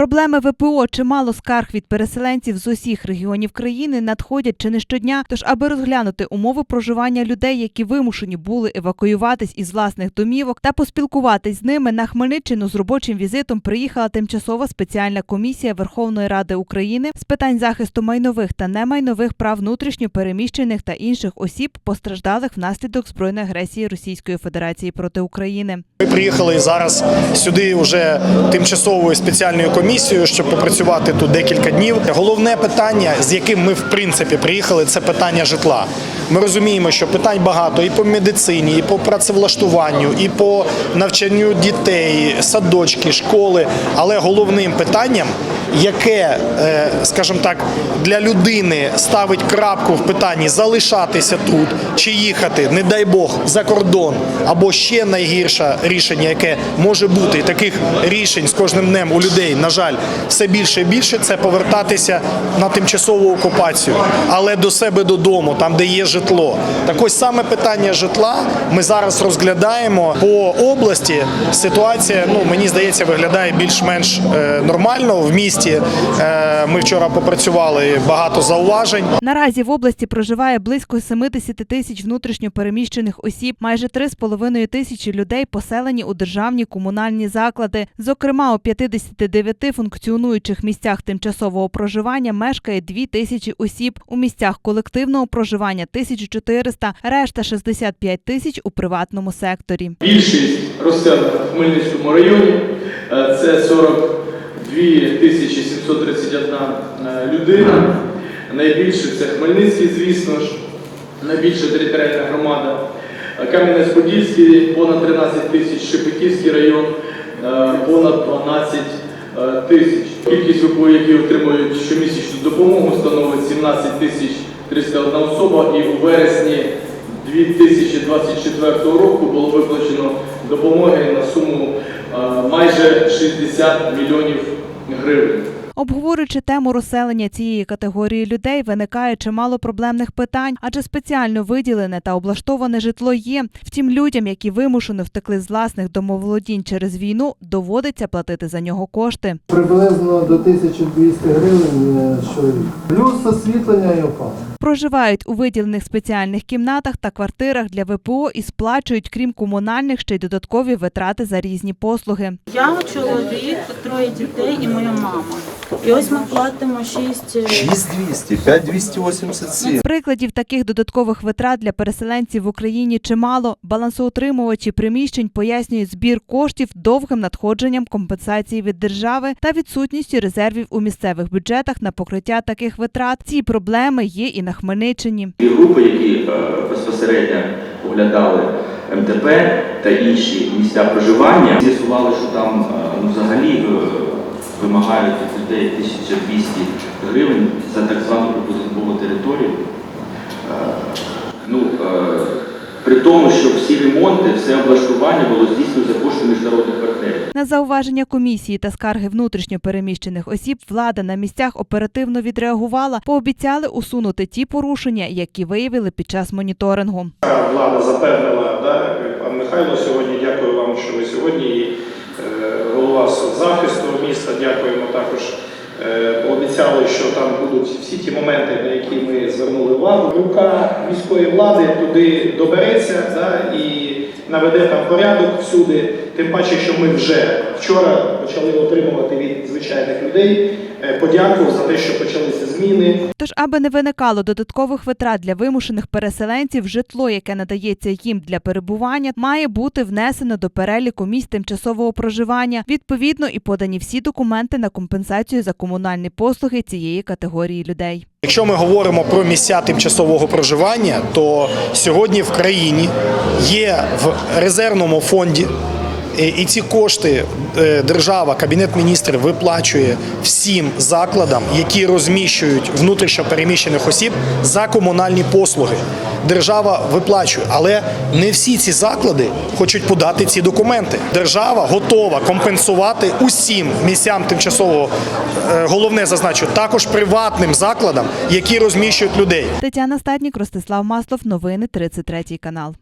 Проблеми ВПО чимало скарг від переселенців з усіх регіонів країни надходять чи не щодня. Тож, аби розглянути умови проживання людей, які вимушені були евакуюватись із власних домівок, та поспілкуватись з ними на Хмельниччину з робочим візитом приїхала тимчасова спеціальна комісія Верховної Ради України з питань захисту майнових та немайнових прав внутрішньо переміщених та інших осіб, постраждалих внаслідок збройної агресії Російської Федерації проти України. Ми приїхали зараз сюди вже тимчасовою спеціальною комісією, щоб попрацювати тут декілька днів. Головне питання, з яким ми в принципі приїхали, це питання житла. Ми розуміємо, що питань багато і по медицині, і по працевлаштуванню, і по навчанню дітей, садочки, школи. Але головним питанням, яке, е, скажімо так, для людини ставить крапку в питанні залишатися тут чи їхати, не дай Бог, за кордон, або ще найгірше рішення, яке може бути, і таких рішень з кожним днем у людей, на жаль, все більше і більше, це повертатися на тимчасову окупацію, але до себе додому, там, де є житло. Так ось саме питання житла ми зараз розглядаємо по області. Ситуація, ну мені здається, виглядає більш-менш е, нормально в місті місті. Е, ми вчора попрацювали багато зауважень. Наразі в області проживає близько 70 тисяч внутрішньопереміщених осіб. Майже 3,5 тисячі людей поселені у державні комунальні заклади. Зокрема, у 59 функціонуючих місцях тимчасового проживання мешкає 2 тисячі осіб. У місцях колективного проживання 1400, решта 65 тисяч у приватному секторі. Більшість розселена в Хмельницькому районі. Е, це 40 2731 е, людина. Найбільше це Хмельницький, звісно ж, найбільша територіальна громада. Е, Кам'янець-Подільський понад 13 тисяч, Шепетівський район е, понад 12 тисяч. Кількість ВПО, які отримують щомісячну допомогу, становить 17 тисяч 301 особа. І у вересні 2024 року було виплачено допомоги на суму майже 60 мільйонів гривень. Обговорюючи тему розселення цієї категорії людей, виникає чимало проблемних питань, адже спеціально виділене та облаштоване житло є. Втім, людям, які вимушено втекли з власних домоволодінь через війну, доводиться платити за нього кошти. Приблизно до 1200 гривень е, щорік. Плюс освітлення і опалення. Проживають у виділених спеціальних кімнатах та квартирах для ВПО і сплачують, крім комунальних, ще й додаткові витрати за різні послуги. Я чоловік, троє дітей і моя мама. І ось ми платимо 6 6200, 5287. Прикладів таких додаткових витрат для переселенців в Україні чимало. Балансоутримувачі приміщень пояснюють збір коштів довгим надходженням компенсації від держави та відсутністю резервів у місцевих бюджетах на покриття таких витрат. Ці проблеми є і на Хмельниччині. Ті групи, які е, безпосередньо оглядали МТП та інші місця проживання, з'ясували, що там е, ну, взагалі е, вимагають від людей 1200 гривень за так звану прибудинкову територію. Е, Ну, е, при тому, що всі ремонти, все облаштування було здійснено за кошти міжнародних партнерів. На зауваження комісії та скарги внутрішньо переміщених осіб влада на місцях оперативно відреагувала, пообіцяли усунути ті порушення, які виявили під час моніторингу. влада запевнила, да, пан Михайло, сьогодні дякую вам, що ви сьогодні і е, голова захисту міста. Дякуємо також. Е, Обіцяли, що там будуть всі ті моменти, на які ми звернули увагу. Рука міської влади туди добереться да, і наведе там порядок всюди. Тим паче, що ми вже вчора почали отримувати від звичайних людей е, подяку за те, що почалися зміни. Тож, аби не виникало додаткових витрат для вимушених переселенців, житло, яке надається їм для перебування, має бути внесено до переліку місць тимчасового проживання. Відповідно, і подані всі документи на компенсацію за комунальні послуги цієї категорії людей. Якщо ми говоримо про місця тимчасового проживання, то сьогодні в країні є в резервному фонді. І ці кошти е, держава, кабінет міністрів виплачує всім закладам, які розміщують внутрішньо переміщених осіб за комунальні послуги. Держава виплачує, але не всі ці заклади хочуть подати ці документи. Держава готова компенсувати усім місцям тимчасового е, головне зазначу, також приватним закладам, які розміщують людей. Тетяна Статнік, Ростислав Маслов. Новини 33 канал.